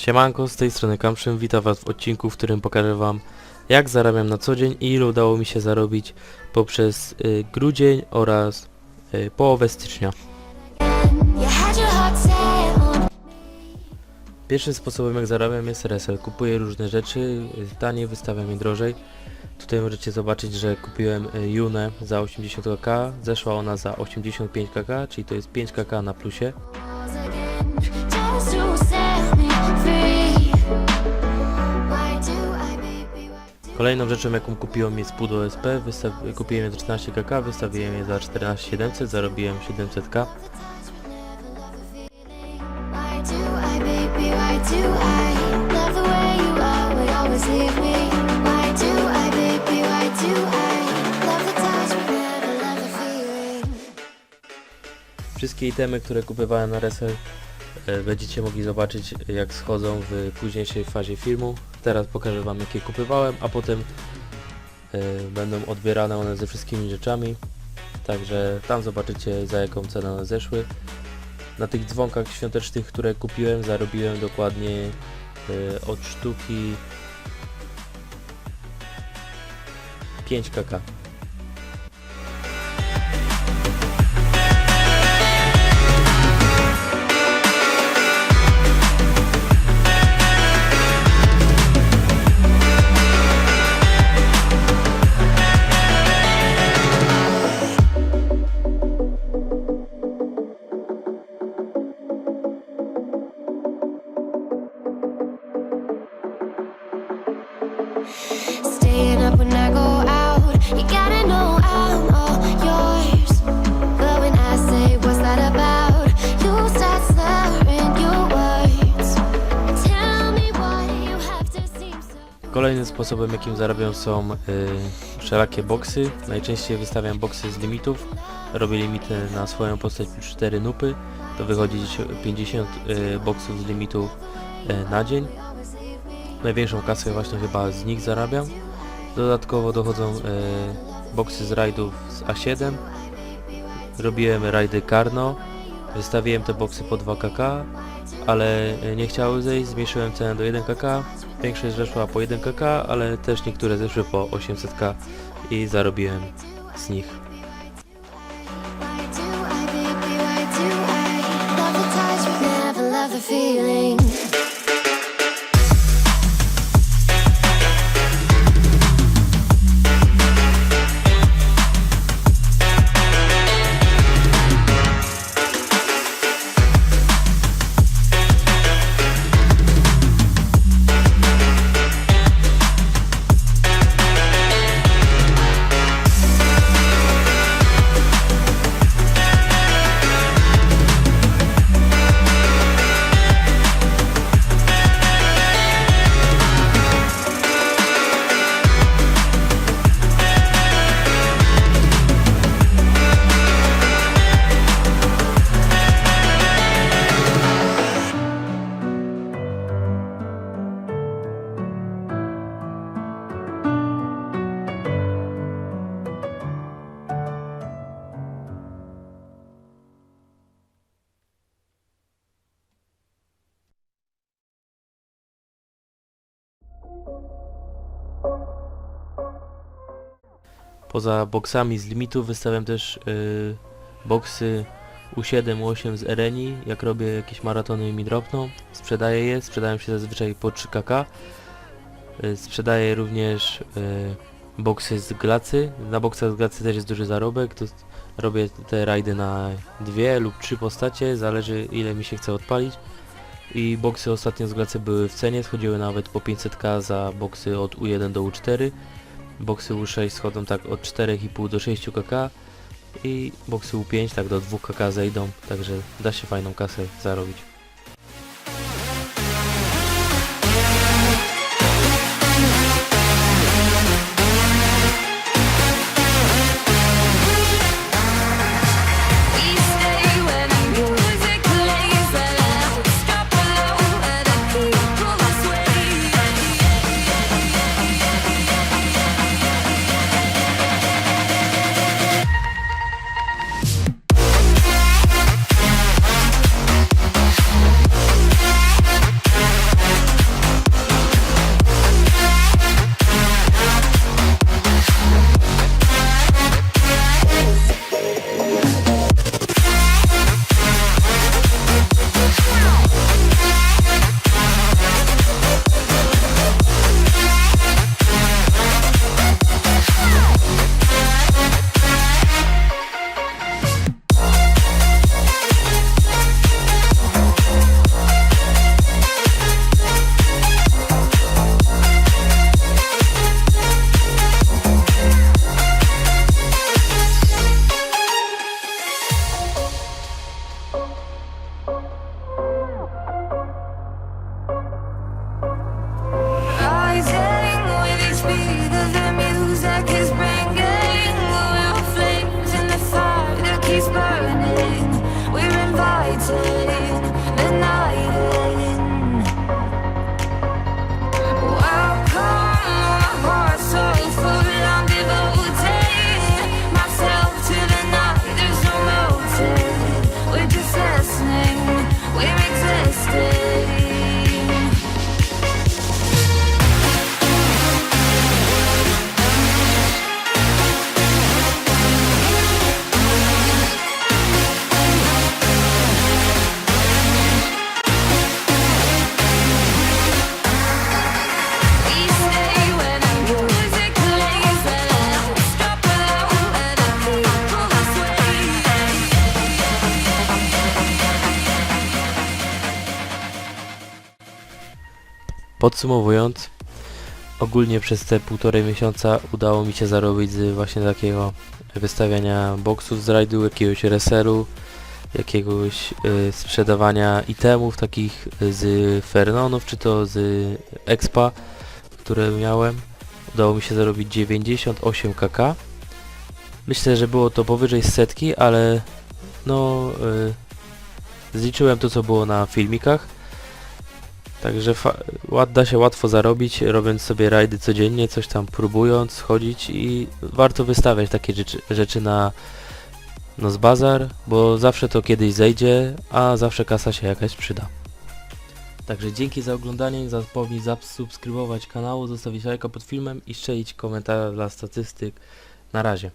Siemanko, z tej strony Kamszyn, witam was w odcinku, w którym pokażę wam jak zarabiam na co dzień i ile udało mi się zarobić poprzez y, grudzień oraz y, połowę stycznia. Pierwszym sposobem jak zarabiam jest resel. Kupuję różne rzeczy, y, taniej wystawiam je drożej. Tutaj możecie zobaczyć, że kupiłem y, Junę za 80 kk, zeszła ona za 85 kk, czyli to jest 5 kk na plusie. Kolejną rzeczą jaką kupiłem jest pudło SP, kupiłem je za 14 kk, wystawiłem je za 14 700, zarobiłem 700k. Why do I, baby? Why do I love the way you are? We always leave me. Why do I, baby? Why do I love the touch but never love the feeling? Wszystkie itemy, które kupowałem na Resel e, będziecie mogli zobaczyć jak schodzą w późniejszej fazie filmu. Teraz pokażę wam jakie kupowałem, a potem e, będą odbierane one ze wszystkimi rzeczami. Także tam zobaczycie za jaką cenę one zeszły. Na tych dzwonkach świątecznych, które kupiłem zarobiłem dokładnie e, od sztuki 5 kk. Kolejnym sposobem jakim zarabiam są y, wszelakie boksy. Najczęściej wystawiam boksy z limitów. Robię limity na swoją postać plus 4 nupy. To wychodzi gdzieś 50 y, boksów z limitu y, na dzień. Największą kasę właśnie chyba z nich zarabiam. Dodatkowo dochodzą y, boksy z rajdów z A7. Robiłem rajdy Karno. Wystawiłem te boksy po 2 kk, ale y, nie chciały zejść. Zmniejszyłem cenę do 1 kk. Większość zeszła po 1 kk, ale też niektóre zeszły po 800k i zarobiłem z nich. Feeling? Poza boksami z limitu wystawiam też y, boksy U7, U8 z Ereni. Jak robię jakieś maratony mi dropną, sprzedaję je, sprzedają się zazwyczaj po 3 kk. Y, sprzedaję również y, boksy z glacy. Na boksach z glacy też jest duży zarobek. To robię te rajdy na dwie lub trzy postacie, zależy ile mi się chce odpalić. I boksy ostatnio z glacy były w cenie, schodziły nawet po 500k za boksy od U1 do U4 boksy U6 schodzą tak od 4,5 do 6 kk i boksy U5 tak do 2 kk zejdą, także da się fajną kasę zarobić. Podsumowując, ogólnie przez te półtorej miesiąca udało mi się zarobić z właśnie takiego wystawiania boksów z rajdu, jakiegoś reseru, jakiegoś y, sprzedawania itemów takich y, z Fernonów, czy to z Expa, które miałem. Udało mi się zarobić 98 kk. Myślę, że było to powyżej setki, ale no y, zliczyłem to co było na filmikach. Także da się łatwo zarobić, robiąc sobie rajdy codziennie, coś tam próbując, chodzić i warto wystawiać takie rzeczy, rzeczy na no z bazar, bo zawsze to kiedyś zejdzie, a zawsze kasa się jakaś przyda. Także dzięki za oglądanie, nie zapomnij zasubskrybować kanału, zostawić lajka pod filmem i strzelić komentarz dla statystyk. Na razie.